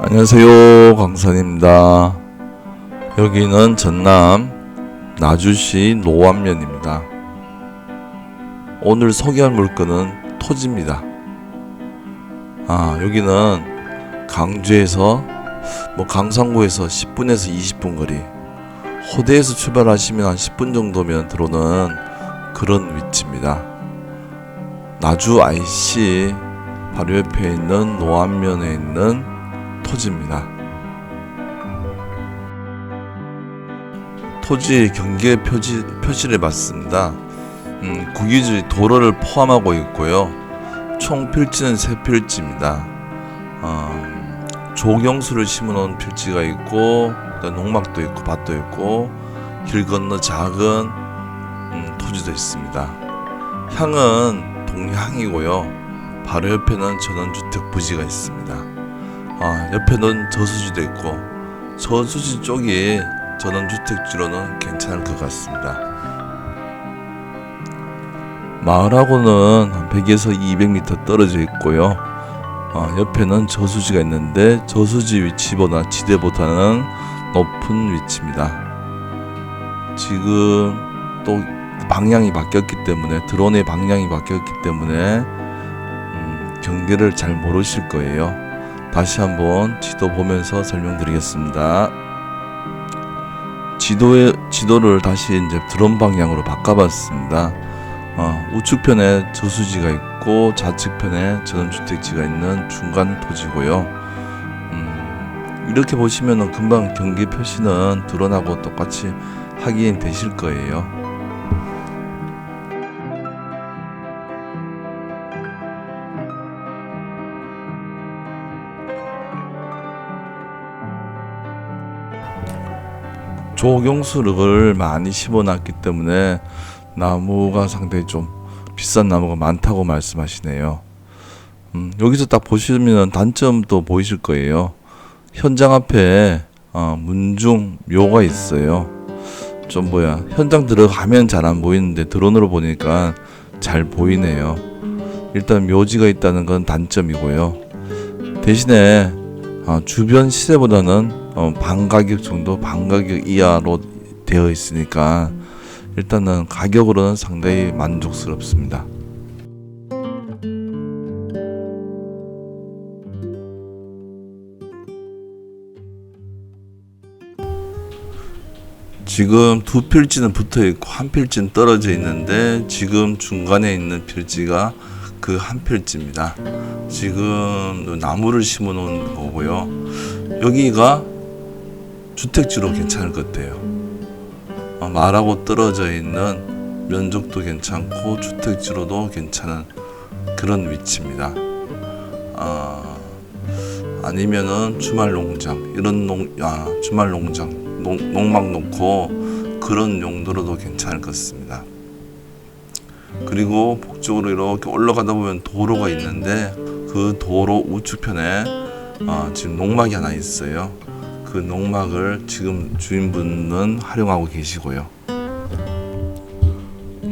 안녕하세요 강산입니다. 여기는 전남 나주시 노안면입니다. 오늘 소개할 물건은 토지입니다. 아 여기는 강주에서 뭐 강상구에서 10분에서 20분 거리 호대에서 출발하시면 한 10분 정도면 들어오는 그런 위치입니다. 나주 IC 바로 옆에 있는 노안면에 있는 토지입니다. 토지 경계 표지, 표시를 봤습니다. 음, 국유지 도로를 포함하고 있고요. 총 필지는 세 필지입니다. 어, 조경수를 심어놓은 필지가 있고, 농막도 있고, 밭도 있고, 길 건너 작은 음, 토지도 있습니다. 향은 동향이고요. 바로 옆에는 전원주택 부지가 있습니다. 아, 옆에는 저수지도 있고 저수지 쪽이 전원주택지로는 괜찮을 것 같습니다. 마을하고는 한 100에서 200m 떨어져 있고요. 아, 옆에는 저수지가 있는데 저수지 위치보다 지대보다는 높은 위치입니다. 지금 또 방향이 바뀌었기 때문에 드론의 방향이 바뀌었기 때문에 음, 경계를 잘 모르실 거예요. 다시 한번 지도 보면서 설명드리겠습니다. 지도의 지도를 다시 이제 드론 방향으로 바꿔봤습니다. 어, 우측편에 저수지가 있고 좌측편에 전원주택지가 있는 중간 토지고요. 음, 이렇게 보시면은 금방 경계 표시는 드론하고 똑같이 확인 되실 거예요. 조경수를 많이 심어놨기 때문에 나무가 상당히 좀 비싼 나무가 많다고 말씀하시네요. 음, 여기서 딱 보시면 단점도 보이실 거예요. 현장 앞에 어, 문중 묘가 있어요. 좀 뭐야 현장 들어가면 잘 안 보이는데 드론으로 보니까 잘 보이네요. 일단 묘지가 있다는 건 단점이고요. 대신에 어, 주변 시세보다는 어, 반 가격 정도, 반 가격 이하로 되어 있으니까 일단은 가격으로는 상당히 만족스럽습니다. 지금 두 필지는 붙어 있고 한 필지는 떨어져 있는데 지금 중간에 있는 필지가 그 한 필지입니다. 지금 나무를 심어 놓은 거고요. 여기가 주택지로 괜찮을 것 같아요. 어, 말하고 떨어져 있는 면적도 괜찮고 주택지로도 괜찮은 그런 위치입니다. 아, 아니면은 주말 농장 이런 농, 아, 주말 농장 농, 농막 놓고 그런 용도로도 괜찮을 것 같습니다. 그리고 북쪽으로 이렇게 올라가다 보면 도로가 있는데 그 도로 우측편에 아, 지금 농막이 하나 있어요. 그 농막을 지금 주인분은 활용하고 계시고요.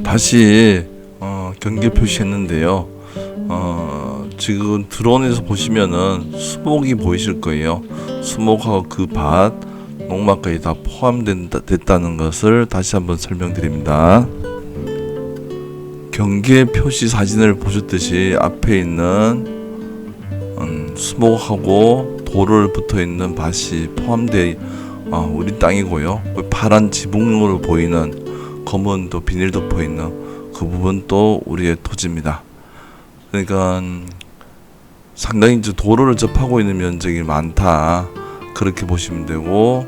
다시 어, 경계 표시했는데요. 어, 지금 드론에서 보시면은 수목이 보이실 거예요. 수목하고 그 밭, 농막까지 다 포함됐다는 것을 다시 한번 설명드립니다. 경계 표시 사진을 보셨듯이 앞에 있는 음, 수목하고 돌을 붙어 있는 밭이 포함되어 어, 우리 땅이고요. 그 파란 지붕으로 보이는 검은 또 비닐 덮어 있는 그 부분 또 우리의 토지입니다. 그러니까 음, 상당히 이제 도로를 접하고 있는 면적이 많다 그렇게 보시면 되고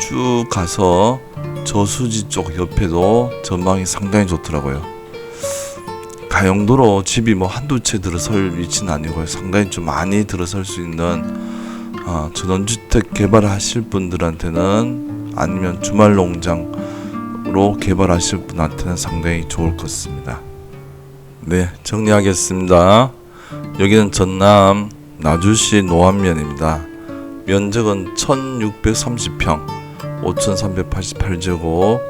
쭉 가서 저수지 쪽 옆에도 전망이 상당히 좋더라고요. 가용도로 집이 뭐 한두 채 들어설 위치는 아니고요. 상당히 좀 많이 들어설 수 있는 어, 전원주택 개발하실 분들한테는 아니면 주말 농장으로 개발하실 분한테는 상당히 좋을 것 같습니다. 네, 정리하겠습니다. 여기는 전남 나주시 노안면입니다. 면적은 1630평, 5388제곱,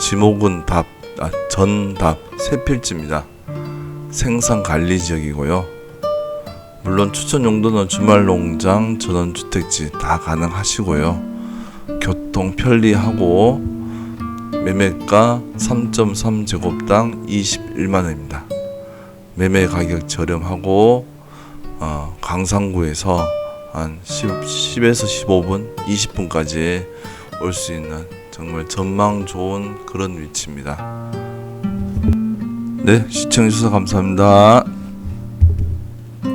지목은 답, 아, 전답 세 필지입니다. 생산 관리 지역이고요. 물론 추천 용도는 주말 농장, 전원 주택지 다 가능하시고요. 교통 편리하고 매매가 3.3 제곱당 21만 원입니다. 매매 가격 저렴하고 어, 강상구에서 한 10, 10에서 15분, 20분까지 올 수 있는 정말 전망 좋은 그런 위치입니다. 네, 시청해주셔서 감사합니다.